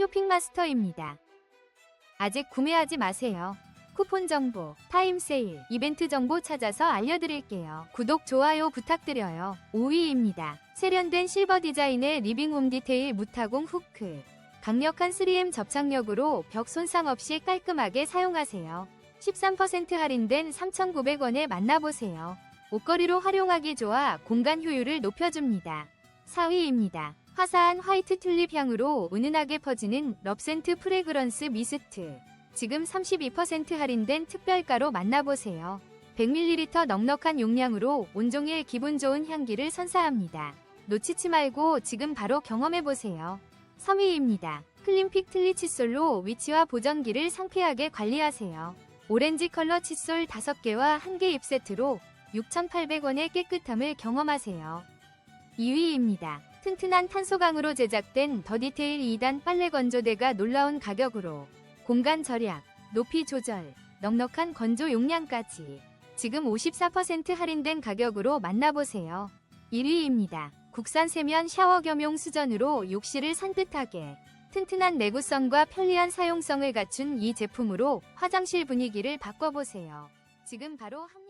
쇼핑마스터입니다. 아직 구매하지 마세요. 쿠폰 정보, 타임 세일, 이벤트 정보 찾아서 알려드릴게요. 구독, 좋아요 부탁드려요. 5위입니다. 세련된 실버 디자인의 리빙홈 디테일 무타공 후크. 강력한 3M 접착력으로 벽 손상 없이 깔끔하게 사용하세요. 13% 할인된 3,900원에 만나보세요. 옷걸이로 활용하기 좋아 공간 효율을 높여줍니다. 4위입니다. 화사한 화이트 튤립 향으로 은은하게 퍼지는 럽센트 프레그런스 미스트. 지금 32% 할인된 특별가로 만나보세요. 100ml 넉넉한 용량으로 온종일 기분 좋은 향기를 선사합니다. 놓치지 말고 지금 바로 경험해보세요. 3위입니다. 클린픽 틀리 칫솔로 위치와 보정기를 상쾌하게 관리하세요. 오렌지 컬러 칫솔 5개와 1개 입 세트로 6,800원의 깨끗함을 경험하세요. 2위입니다. 튼튼한 탄소강으로 제작된 더 디테일 2단 빨래 건조대가 놀라운 가격으로 공간 절약, 높이 조절, 넉넉한 건조 용량까지 지금 54% 할인된 가격으로 만나보세요. 1위입니다. 국산 세면 샤워 겸용 수전으로 욕실을 산뜻하게 튼튼한 내구성과 편리한 사용성을 갖춘 이 제품으로 화장실 분위기를 바꿔보세요. 지금 바로 합류